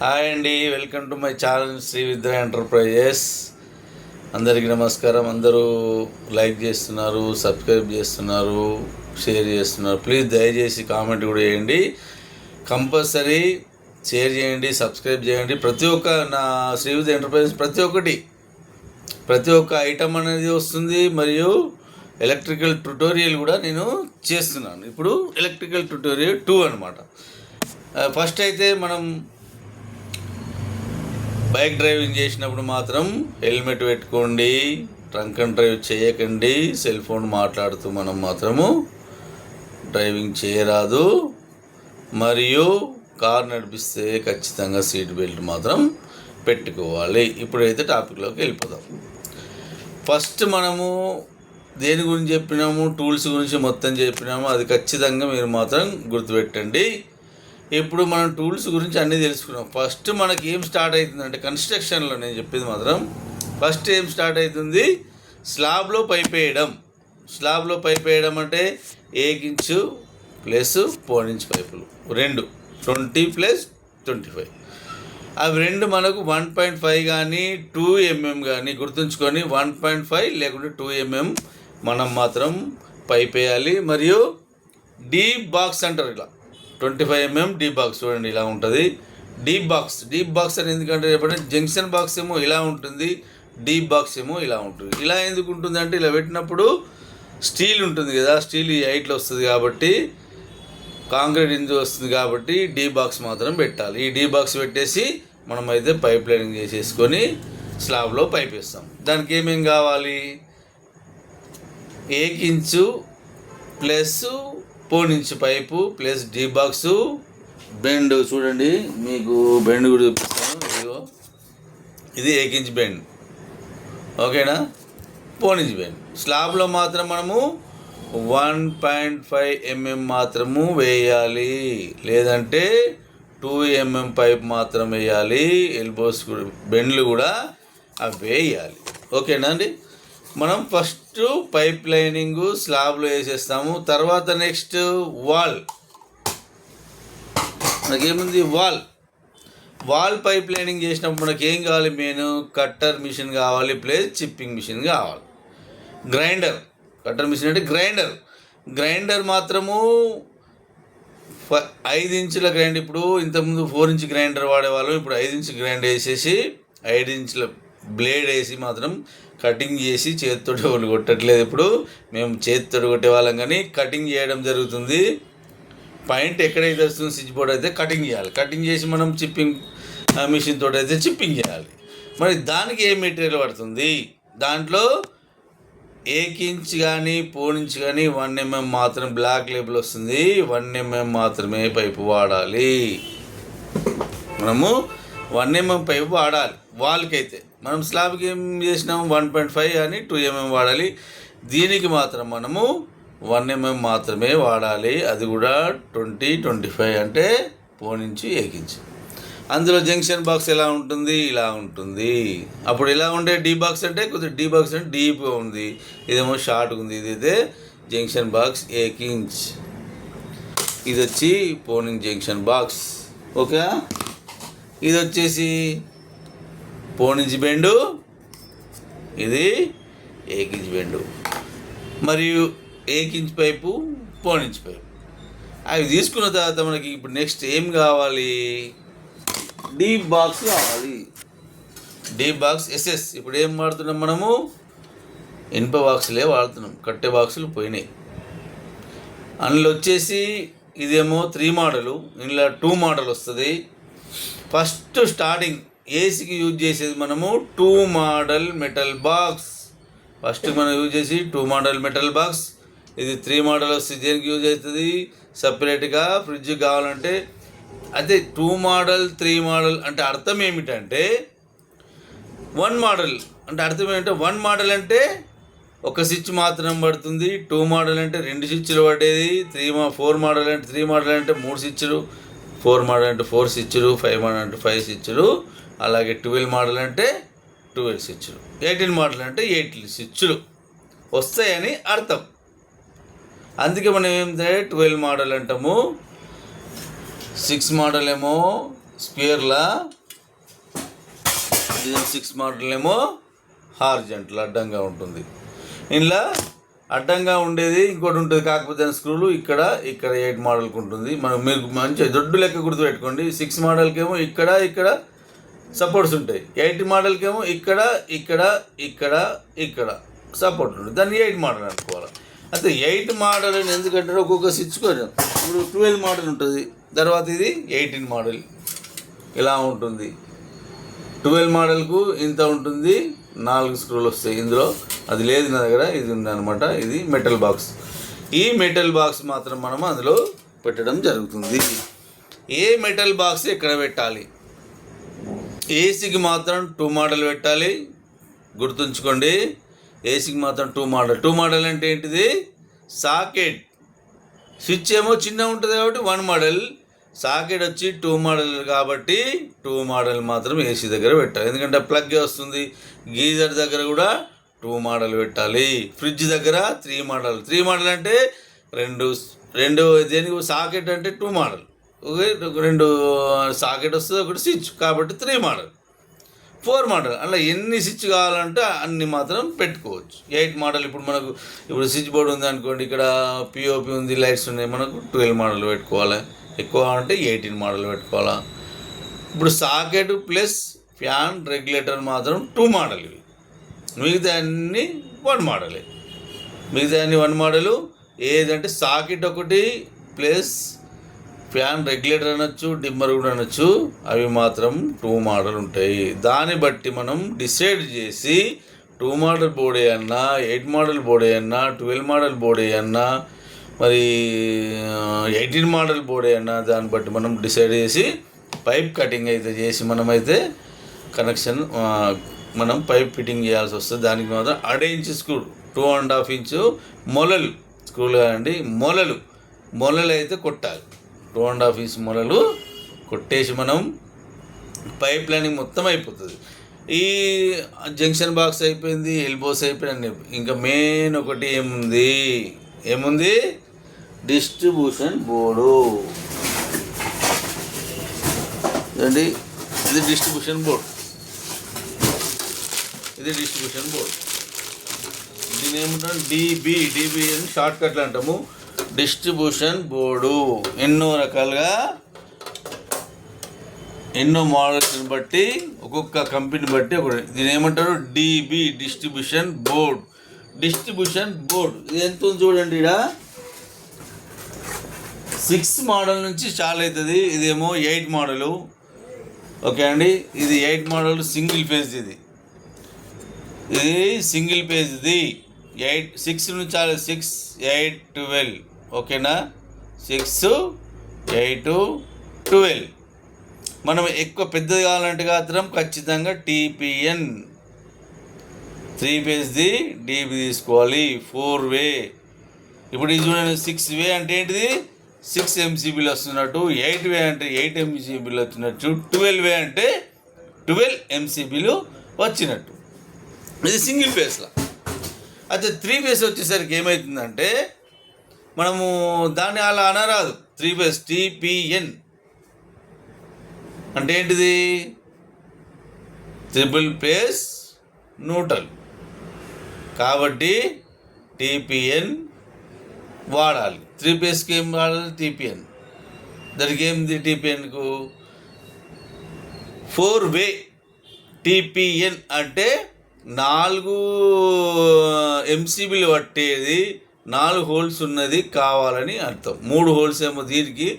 Hi అండి welcome to my channel Sri Vidya enterprises. అందరికీ నమస్కారం అందరూ లైక్ చేస్తున్నారు సబ్స్క్రైబ్ చేస్తున్నారు షేర్ చేస్తున్నారు. ప్లీజ్ దయచేసి కామెంట్ కూడా చేయండి. కంపల్సరీ షేర్ చేయండి సబ్స్క్రైబ్ చేయండి. ప్రతి ఒక్క నా శ్రీ విద్య ఎంటర్ప్రైజెస్ ప్రతి ఒక్కటి ప్రతి ఒక్క ఐటమ్ అనేది వస్తుంది. మరియు ఎలక్ట్రికల్ ట్యుటోరియల్ కూడా నేను చేస్తున్నాను. ఇప్పుడు ఎలక్ట్రికల్ ట్యుటోరియల్ టూ అనమాట ఫస్ట్ అయితే మనం బైక్ డ్రైవింగ్ చేసినప్పుడు మాత్రం హెల్మెట్ పెట్టుకోండి ట్రంక్ అండ్ డ్రైవ్ చేయకండి సెల్ ఫోన్ మాట్లాడుతూ మనం మాత్రము డ్రైవింగ్ చేయరాదు. మరియు కార్ నడిపిస్తే ఖచ్చితంగా సీట్ బెల్ట్ మాత్రం పెట్టుకోవాలి. ఇప్పుడైతే టాపిక్లోకి వెళ్ళిపోదాం. ఫస్ట్ మనము దేని గురించి చెప్పినాము? టూల్స్ గురించి మొత్తం చెప్పినాము. అది ఖచ్చితంగా మీరు మాత్రం గుర్తుపెట్టండి. ఇప్పుడు మనం టూల్స్ గురించి అన్నీ తెలుసుకున్నాం. ఫస్ట్ మనకి ఏం స్టార్ట్ అవుతుందంటే కన్స్ట్రక్షన్లో నేను చెప్పేది మాత్రం ఫస్ట్ ఏం స్టార్ట్ అవుతుంది? స్లాబ్లో పైప్ వేయడం స్లాబ్లో పైప్ వేయడం అంటే ఏకించు ప్లస్ పోనించు పైపులు. రెండు. Twenty plus twenty five. అవి రెండు మనకు వన్ పాయింట్ ఫైవ్ కానీ టూ ఎంఎం కానీ గుర్తుంచుకొని వన్ పాయింట్ ఫైవ్ లేకుంటే టూ ఎంఎం మనం మాత్రం పైప్ వేయాలి మరియు డీప్ బాక్స్ అంటారు ఇలా. Twenty five mm deep box చూడండి ఇలా ఉంటుంది. డీప్ బాక్స్ డీప్ బాక్స్ అని ఎందుకంటే చెప్పంటే జంక్షన్ బాక్స్ ఏమో ఇలా ఉంటుంది డీప్ బాక్స్ ఏమో ఇలా ఉంటుంది. ఇలా ఎందుకు ఉంటుంది అంటే ఇలా పెట్టినప్పుడు స్టీల్ ఉంటుంది కదా స్టీల్ ఈ హైట్లో వస్తుంది కాబట్టి కాంక్రీట్ ఇంజు వస్తుంది కాబట్టి డీ బాక్స్ మాత్రం పెట్టాలి. ఈ డీ బాక్స్ పెట్టేసి మనం అయితే పైప్ లైనింగ్ చేసేసుకొని స్లాబ్లో పైప్ వేస్తాం. దానికి ఏమేం కావాలి? ఏకించు plus పోనించు pipe plus D box. Bend చూడండి మీకు బెండ్ కూడా చూపిస్తాను ఇదిగో. ఇది ఏకించ్ బెండ్. ఓకేనా? పోనించ్ బెండ్. స్లాబ్లో మాత్రం మనము వన్ పాయింట్ ఫైవ్ ఎంఎం మాత్రము వేయాలి. లేదంటే టూ ఎంఎం పైప్ మాత్రం వేయాలి. ఎల్బోస్ కూడా బెండ్లు కూడా అవి వేయాలి. ఓకేనా అండి? మనం ఫస్ట్ పైప్ లైనింగ్ స్లాబ్లో వేసేస్తాము. తర్వాత నెక్స్ట్ వాల్. మనకేముంది? వాల్. వాల్ పైప్ లైనింగ్ చేసినప్పుడు మనకి ఏం కావాలి? మెయిన్ కట్టర్ మిషన్ కావాలి ప్లస్ చిప్పింగ్ మిషన్ కావాలి. గ్రైండర్. కట్టర్ మిషన్ అంటే గ్రైండర్. గ్రైండర్ మాత్రము ఫ- ఐదు ఇంచుల గ్రైండర్ ఇప్పుడు ఇంతకుముందు ఫోర్ ఇంచ్ గ్రైండర్ వాడేవాళ్ళం. ఇప్పుడు ఐదు ఇంచ్ గ్రైండర్ వేసేసి ఐదు ఇంచుల బ్లేడ్ వేసి మాత్రం కటింగ్ చేసి చేతితో వాళ్ళు కొట్టట్లేదు ఇప్పుడు. మేము చేతితో కొట్టేవాళ్ళం కానీ కటింగ్ చేయడం జరుగుతుంది. పాయింట్ ఎక్కడైతే వస్తుంది స్విచ్ బోర్డ్ అయితే కటింగ్ చేయాలి. కటింగ్ చేసి మనం చిప్పింగ్ మిషన్ తోటి అయితే చిప్పింగ్ చేయాలి. మరి దానికి ఏ మెటీరియల్ పడుతుంది? దాంట్లో ఏక్ ఇంచ్ కానీ ఫోర్ ఇంచ్ కానీ వన్ ఎంఎం మాత్రం బ్లాక్ లేబుల్ వస్తుంది. వన్ ఎంఎం మాత్రమే పైపు వాడాలి. మనము వన్ ఎంఎం పైపు వాడాలి. వాళ్ళకైతే మనం స్లాబ్కి ఏం చేసినాము వన్ పాయింట్ ఫైవ్ అని టూ ఎంఎం వాడాలి. దీనికి మాత్రం మనము వన్ ఎంఎం మాత్రమే వాడాలి. అది కూడా ట్వంటీ ట్వంటీ ఫైవ్ అంటే ఫోర్ నుంచి ఏకించి అందులో జంక్షన్ బాక్స్ ఎలా ఉంటుంది? ఇలా ఉంటుంది. అప్పుడు ఎలా ఉండే డీ బాక్స్ అంటే కొద్దిగా డీ బాక్స్ అంటే డీప్గా ఉంది. ఇదేమో షార్ట్ ఉంది. ఇది అయితే జంక్షన్ బాక్స్ ఏక్ ఇంచ్. ఇది వచ్చి పోనింగ్ జంక్షన్ బాక్స్. ఓకే ఇది వచ్చేసి పోనించి బెండు. ఇది ఏక్ బెండు. మరియు ఏకించి పైపు పోనించి పైపు. అవి తీసుకున్న తర్వాత మనకి ఇప్పుడు నెక్స్ట్ ఏం కావాలి? డీప్ బాక్స్ కావాలి. డీప్ బాక్స్ ఎస్ఎస్ ఇప్పుడు ఏం వాడుతున్నాం మనము? ఇనుప బాక్సులే వాడుతున్నాం. కట్టె బాక్సులు పోయినాయి. అందులో వచ్చేసి ఇదేమో త్రీ మోడలు ఇందులో టూ మోడల్ వస్తుంది. ఫస్ట్ స్టార్టింగ్ ఏసీకి యూజ్ చేసేది మనము two model metal box. First మనం యూజ్ చేసి టూ మోడల్ మెటల్ బాక్స్. ఇది త్రీ మోడల్ వస్తుంది దేనికి యూజ్ అవుతుంది? సపరేట్గా ఫ్రిడ్జ్ కావాలంటే. అదే టూ మోడల్ త్రీ మోడల్ అంటే అర్థం ఏమిటంటే వన్ మోడల్ అంటే అర్థం ఏమిటంటే వన్ మోడల్ అంటే ఒక స్విచ్ మాత్రం పడుతుంది టూ మోడల్ అంటే రెండు స్విచ్లు పడేది త్రీ మా ఫోర్ మోడల్ అంటే త్రీ మోడల్ అంటే మూడు స్విచ్లు ఫోర్ మోడల్ అంటే ఫోర్ స్విచ్లు ఫైవ్ మోడల్ అంటే ఫైవ్ స్విచ్లు. అలాగే ట్వెల్వ్ మోడల్ అంటే ట్వెల్వ్ స్విచ్లు ఎయిటీన్ మోడల్ అంటే ఎయిటీన్ స్విచ్లు వస్తాయని అర్థం. అందుకే మనం ఏంటంటే ట్వెల్వ్ మోడల్ అంటాము. సిక్స్ మోడల్ ఏమో స్క్వేర్లా సిక్స్ మోడల్ ఏమో హార్జెంట్లు అడ్డంగా ఉంటుంది. ఇందులో అడ్డంగా ఉండేది ఇంకోటి ఉంటుంది కాకపోతే స్క్రూలు ఇక్కడ ఇక్కడ ఎయిట్ మోడల్కి ఉంటుంది. మనం మీరు మంచిగా దొడ్డు లెక్క గుర్తుపెట్టుకోండి. సిక్స్ మోడల్కి ఏమో ఇక్కడ ఇక్కడ సపోర్ట్స్ ఉంటాయి. ఎయిట్ మోడల్కేమో ఇక్కడ ఇక్కడ ఇక్కడ ఇక్కడ. సపోర్ట్ ఉంటుంది. దాన్ని ఎయిట్ మోడల్ అనుకోవాలి. అయితే ఎయిట్ మోడల్ అని ఎందుకంటే ఒక్కొక్క స్విచ్ కొంచెం ఇప్పుడు ట్వెల్వ్ మోడల్ ఉంటుంది. తర్వాత ఇది ఎయిటీన్ మోడల్ ఇలా ఉంటుంది. ట్వెల్వ్ మోడల్కు ఇంత ఉంటుంది. నాలుగు స్క్రూలు వస్తాయి ఇందులో. అది లేదు నా దగ్గర. ఇది ఉంది అనమాట ఇది మెటల్ బాక్స్ ఈ మెటల్ బాక్స్ మాత్రం మనం అందులో పెట్టడం జరుగుతుంది. ఏ మెటల్ బాక్స్ ఎక్కడ పెట్టాలి? ఏసీకి మాత్రం టూ మోడల్ పెట్టాలి. గుర్తుంచుకోండి ఏసీకి మాత్రం టూ మోడల్. టూ మోడల్ అంటే ఏంటిది? సాకెట్. స్విచ్ ఏమో చిన్న ఉంటుంది కాబట్టి వన్ మోడల్. సాకెట్ వచ్చి టూ మోడల్ కాబట్టి టూ మోడల్ మాత్రం ఏసీ దగ్గర పెట్టాలి. ఎందుకంటే ప్లగ్ వస్తుంది? గీజర్ దగ్గర కూడా టూ మోడల్ పెట్టాలి. ఫ్రిడ్జ్ దగ్గర త్రీ మోడల్. త్రీ మోడల్ అంటే రెండు రెండు దేనికి? సాకెట్ అంటే టూ మోడల్. రెండు సాకెట్ వస్తుంది ఒకటి స్విచ్. కాబట్టి త్రీ మోడల్. Four model. అలా ఎన్ని స్విచ్ కావాలంటే అన్ని మాత్రం పెట్టుకోవచ్చు. ఎయిట్ మోడల్ ఇప్పుడు మనకు ఇప్పుడు స్విచ్ బోర్డు ఉంది అనుకోండి ఇక్కడ పిఓపి ఉంది లైట్స్ ఉన్నాయి మనకు ట్వెల్వ్ మోడల్ పెట్టుకోవాలి. ఎక్కువ అంటే ఎయిటీన్ మోడల్ పెట్టుకోవాలా? ఇప్పుడు సాకెట్ ప్లస్ ఫ్యాన్ రెగ్యులేటర్ మాత్రం టూ మోడల్ ఇవి. మిగతా అన్ని వన్ మోడలే. మిగతా అన్ని వన్ మోడలు. ఏదంటే సాకెట్ ఒకటి ప్లస్ ఫ్యాన్ రెగ్యులేటర్ అనొచ్చు డిమ్మర్ కూడా అనొచ్చు. అవి మాత్రం టూ మోడల్ ఉంటాయి. దాన్ని బట్టి మనం డిసైడ్ చేసి టూ మోడల్ బోడే అన్నా ఎయిట్ మోడల్ బోడే అన్నా ట్వెల్వ్ మోడల్ బోడే అన్నా మరి ఎయిటీన్ మోడల్ బోడే అన్నా దాన్ని బట్టి మనం డిసైడ్ చేసి పైప్ కటింగ్ అయితే చేసి మనమైతే కనెక్షన్ మనం పైప్ ఫిట్టింగ్ చేయాల్సి వస్తుంది. దానికి మాత్రం అడే inch screw two and half inch మొలలు. స్క్రూలు కాదండి మొలలు. మొలలు అయితే కొట్టాలి. టూ అండ్ హాఫ్ కొట్టేసి మనం పైప్ లైనింగ్ మొత్తం అయిపోతుంది. ఈ జంక్షన్ బాక్స్ అయిపోయింది ఎల్బోస్ అయిపోయింది ఇంకా మెయిన్ ఒకటి ఏముంది? ఏముంది? డిస్ట్రిబ్యూషన్ బోర్డు ఏంటి ఇది డిస్ట్రిబ్యూషన్ బోర్డు ఇది డిస్ట్రిబ్యూషన్ బోర్డు దీని ఏమంటాం డిబి డిబి అని షార్ట్ కట్లు అంటాము. Distribution board. ఎన్నో రకాలుగా ఎన్నో మోడల్స్ని బట్టి ఒక్కొక్క కంపెనీ బట్టి ఒక దీని ఏమంటారు? DB distribution board. Distribution board. ఇది ఎంత ఉంది చూడండి ఇక్కడ సిక్స్ మోడల్ నుంచి స్టార్ట్ అవుతుంది. ఇదేమో ఎయిట్ మోడలు. ఓకే అండి? ఇది ఎయిట్ మోడల్ సింగిల్ ఫేజ్ ఇది. ఇది సింగిల్ పేజ్ ఇది. ఎయిట్ సిక్స్ నుంచి చాలా సిక్స్ ఎయిట్ ట్వెల్వ్. ఓకేనా? Six eight twelve. మనం ఎక్కువ పెద్దది కావాలంటే మాత్రం ఖచ్చితంగా టీపీఎన్. త్రీ పేజ్ది డీబీ తీసుకోవాలి. Four way. ఇప్పుడు ఇది చూడండి సిక్స్ వే అంటే ఏంటిది? సిక్స్ ఎంసీబీలు వస్తున్నట్టు ఎయిట్ వే అంటే ఎయిట్ ఎంసీబీలు వచ్చినట్టు ట్వెల్వ్ వే అంటే ట్వెల్వ్ ఎంసీబీలు వచ్చినట్టు. ఇది సింగిల్ ఫేస్లో అయితే త్రీ ఫేస్ వచ్చేసరికి ఏమవుతుందంటే మనము దాన్ని అలా అనరాదు. త్రీ ఫేస్ టీపీఎన్ అంటే ఏంటిది? Triple phase neutral. కాబట్టి టీపీఎన్ వాడాలి. త్రీ ఫేస్కి ఏం వాడాలి? టీపీఎన్ దానికి ఏంది టీపీఎన్కు ఫోర్ వే టీపీఎన్ అంటే నాలుగు ఎంసీబీలు పట్టేది నాలుగు హోల్స్ ఉన్నది కావాలని అర్థం. మూడు హోల్స్ ఏమో దీనికి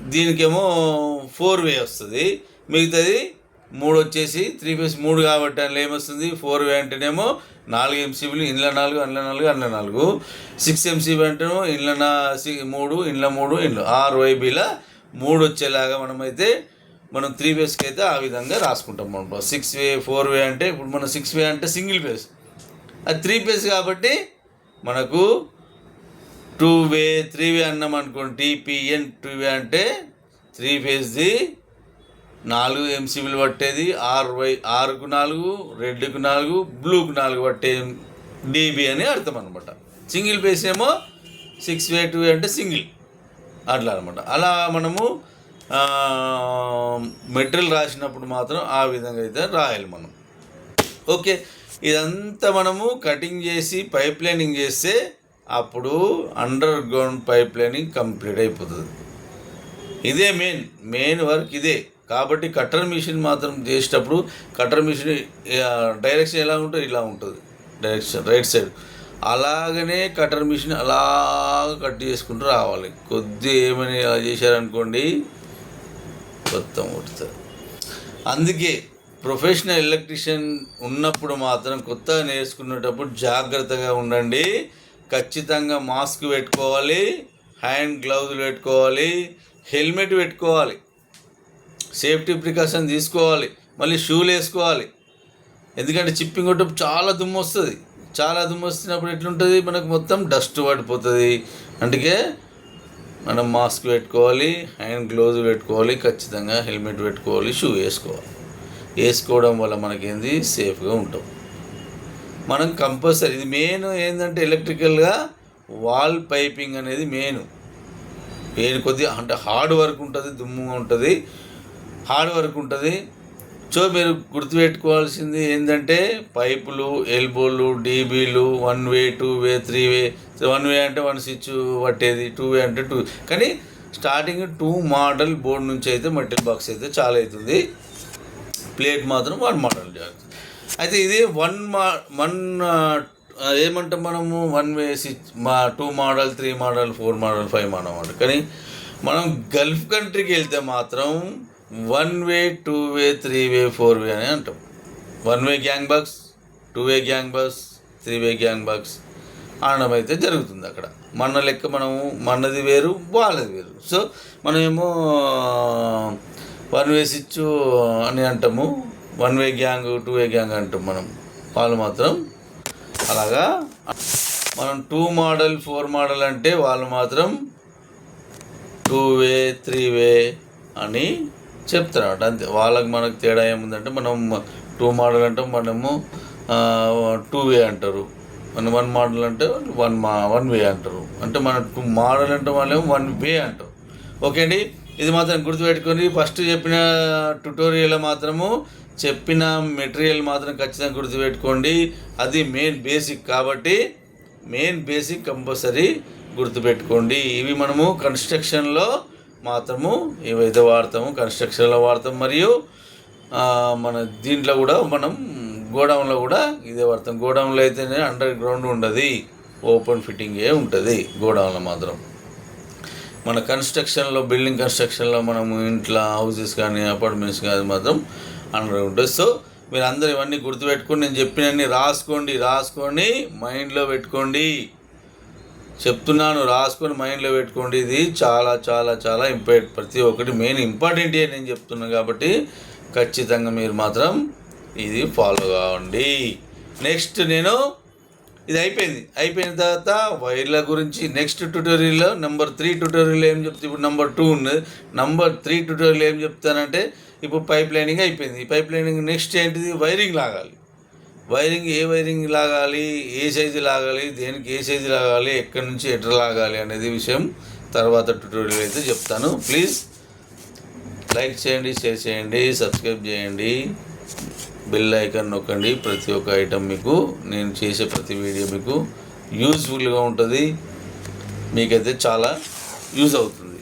దీనికేమో ఫోర్ వే వస్తుంది. మిగతాది మూడు వచ్చేసి త్రీ ఫేస్ మూడు కాబట్టి అందులో ఏమొస్తుంది? ఫోర్ వే అంటేనేమో నాలుగు ఎంసీబీలు ఇండ్ల నాలుగు అండ్ల నాలుగు అండ్ల నాలుగు. సిక్స్ ఎంసీబీ అంటేనేమో ఇండ్ల నా సి- మూడు ఇండ్ల మూడు ఇండ్ల ఆరు వైబీల మూడు వచ్చేలాగా మనమైతే మనం త్రీ ఫేస్కి అయితే ఆ విధంగా రాసుకుంటాం మనం. సిక్స్ వే ఫోర్ వే అంటే ఇప్పుడు మనం సిక్స్ వే అంటే సింగిల్ ఫేస్. అది త్రీ ఫేస్ కాబట్టి మనకు టూ వే త్రీ వే అన్నాం అనుకోండి టీపీఎన్ టూ వే అంటే త్రీ ఫేజ్ది నాలుగు ఎంసీబీలు పట్టేది ఆరు వై ఆరుకు నాలుగు రెడ్కు నాలుగు బ్లూకు నాలుగు పట్టే డీబీ అని అర్థం అనమాట సింగిల్ ఫేస్ ఏమో సిక్స్ వే టూ వే అంటే సింగిల్. అట్లా అనమాట అలా మనము మెటీరియల్ రాసినప్పుడు మాత్రం ఆ విధంగా అయితే రాయాలి మనం. ఓకే. ఇదంతా మనము కటింగ్ చేసి పైప్ లైనింగ్ చేస్తే అప్పుడు underground pipe lining complete అయిపోతుంది. ఇదే మెయిన్ మెయిన్ వర్క్ ఇదే. కాబట్టి కట్టర్ మిషన్ మాత్రం చేసేటప్పుడు కట్టర్ మిషన్ డైరెక్షన్ ఎలా ఉంటుంది ఇలా ఉంటుంది. డైరెక్షన్ రైట్ సైడ్ అలాగనే కట్టర్ మిషన్ అలా కట్ చేసుకుంటూ రావాలి. కొద్ది ఏమని అలా చేశారనుకోండి మొత్తం కొడుతుంది అందుకే ప్రొఫెషనల్ ఎలక్ట్రీషియన్ ఉన్నప్పుడు మాత్రం కొత్తగా నేర్చుకునేటప్పుడు జాగ్రత్తగా ఉండండి. ఖచ్చితంగా మాస్క్ పెట్టుకోవాలి హ్యాండ్ గ్లౌజులు పెట్టుకోవాలి హెల్మెట్ పెట్టుకోవాలి సేఫ్టీ ప్రికాషన్ తీసుకోవాలి మళ్ళీ షూలు వేసుకోవాలి. ఎందుకంటే చిప్పింగ్ కొట్టప్పుడు చాలా దుమ్ము వస్తుంది. చాలా దుమ్ము వస్తున్నప్పుడు ఎట్లుంటుంది? మనకు మొత్తం డస్ట్ పడిపోతుంది. అందుకే మనం మాస్క్ పెట్టుకోవాలి హ్యాండ్ గ్లౌజ్ పెట్టుకోవాలి ఖచ్చితంగా హెల్మెట్ పెట్టుకోవాలి షూ వేసుకోవాలి. వేసుకోవడం వల్ల మనకేంది? సేఫ్గా ఉంటాం. మనం కంపల్సరీ ఇది మెయిన్ ఏంటంటే ఎలక్ట్రికల్గా వాల్ పైపింగ్ అనేది మెయిన్. మెయిన్ కొద్దిగా అంటే హార్డ్ వర్క్ ఉంటుంది దుమ్ముగా ఉంటుంది. హార్డ్ వర్క్ ఉంటుంది. సో మీరు గుర్తుపెట్టుకోవాల్సింది ఏంటంటే పైపులు ఎల్బోలు డీబీలు one way two way three way. One way అంటే వన్ స్విచ్ పట్టేది టూ వే అంటే టూ. కానీ స్టార్టింగ్ టూ మోడల్ బోర్డు నుంచి అయితే మెటల్ బాక్స్ అయితే చాలా అవుతుంది. ప్లేట్ మాత్రం వన్ మోడల్ జరుగుతుంది అయితే ఇది వన్ మా వన్ ఏమంటాం మనము? వన్ వే మా two model three model four model five model అన్నమాట కానీ మనం గల్ఫ్ కంట్రీకి వెళ్తే మాత్రం one way two way three way four way అని అంటాం. One way gang box two way gang box three way gang box ఆడడం అయితే జరుగుతుంది అక్కడ. మన లెక్క మనము మనది వేరు వాళ్ళది వేరు. సో మనమేమో వన్ వే స్విచ్ అని అంటాము. One way gang two way gang అంటాం మనం. వాళ్ళు మాత్రం అలాగా. మనం టూ మోడల్ ఫోర్ మోడల్ అంటే వాళ్ళు మాత్రం టూ వే త్రీ వే అని చెప్తారన్నమాట అంతే. వాళ్ళకి మనకు తేడా ఏముందంటే మనం టూ మోడల్ అంటే మనము టూ వే అంటారు. మన వన్ మోడల్ అంటే వన్ మా వన్ వే అంటారు. అంటే మన టూ మోడల్ అంటే వాళ్ళేమో వన్ వే అంటారు. ఓకే అండి? ఇది మాత్రం గుర్తుపెట్టుకొని ఫస్ట్ చెప్పిన ట్యుటోరియల్ మాత్రము చెప్పిన మెటీరియల్ మాత్రం ఖచ్చితంగా గుర్తుపెట్టుకోండి. అది మెయిన్ బేసిక్ కాబట్టి మెయిన్ బేసిక్ కంపల్సరీ గుర్తుపెట్టుకోండి. ఇవి మనము కన్స్ట్రక్షన్లో మాత్రము ఏవైతే వాడతాము కన్స్ట్రక్షన్లో వాడతాం. మరియు మన దీంట్లో కూడా మనం గోడౌన్లో కూడా ఇదే వాడతాం. గోడౌన్లో అయితేనే అండర్ గ్రౌండ్ ఉండదు ఓపెన్ ఫిట్టింగే ఉంటుంది. గోడౌన్లో మాత్రం. మన కన్స్ట్రక్షన్లో బిల్డింగ్ కన్స్ట్రక్షన్లో మనము ఇంట్లో హౌసెస్ కానీ అపార్ట్మెంట్స్ కానీ మాత్రం అండర్ ఉంటుంది సో మీరు అందరూ ఇవన్నీ గుర్తుపెట్టుకొని నేను చెప్పినన్ని రాసుకోండి రాసుకోండి మైండ్లో పెట్టుకోండి. చెప్తున్నాను రాసుకొని మైండ్లో పెట్టుకోండి. ఇది చాలా చాలా చాలా ఇంపార్టెంట్ ప్రతి ఒక్కటి మెయిన్ ఇంపార్టెంట్ నేను చెప్తున్నాను కాబట్టి ఖచ్చితంగా మీరు మాత్రం ఇది ఫాలో కావండి. నెక్స్ట్ నేను ఇది అయిపోయింది. అయిపోయిన తర్వాత వైర్ల గురించి నెక్స్ట్ ట్యూటోరియల్లో నెంబర్ త్రీ ట్యూటోరియల్ ఏం చెప్తే ఇప్పుడు నెంబర్ టూ ఉన్నది నెంబర్ త్రీ ట్యూటోరియల్ ఏం చెప్తానంటే ఇప్పుడు పైప్ లైనింగ్ అయిపోయింది. ఈ పైప్ లైనింగ్ నెక్స్ట్ ఏంటిది? వైరింగ్ లాగాలి. వైరింగ్ ఏ వైరింగ్ లాగాలి? ఏ సైజు లాగాలి? దేనికి ఏ సైజు లాగాలి? ఎక్కడి నుంచి ఎట్లా లాగాలి అనేది విషయం తర్వాత ట్యూటోరియల్ అయితే చెప్తాను. ప్లీజ్ లైక్ చేయండి షేర్ చేయండి సబ్స్క్రైబ్ చేయండి. బెల్ ఐకాన్ నొక్కండి. ప్రతి ఒక్క ఐటెం మీకు నేను చేసే ప్రతి వీడియో మీకు యూజ్ఫుల్గా ఉంటుంది. మీకైతే చాలా యూజ్ అవుతుంది.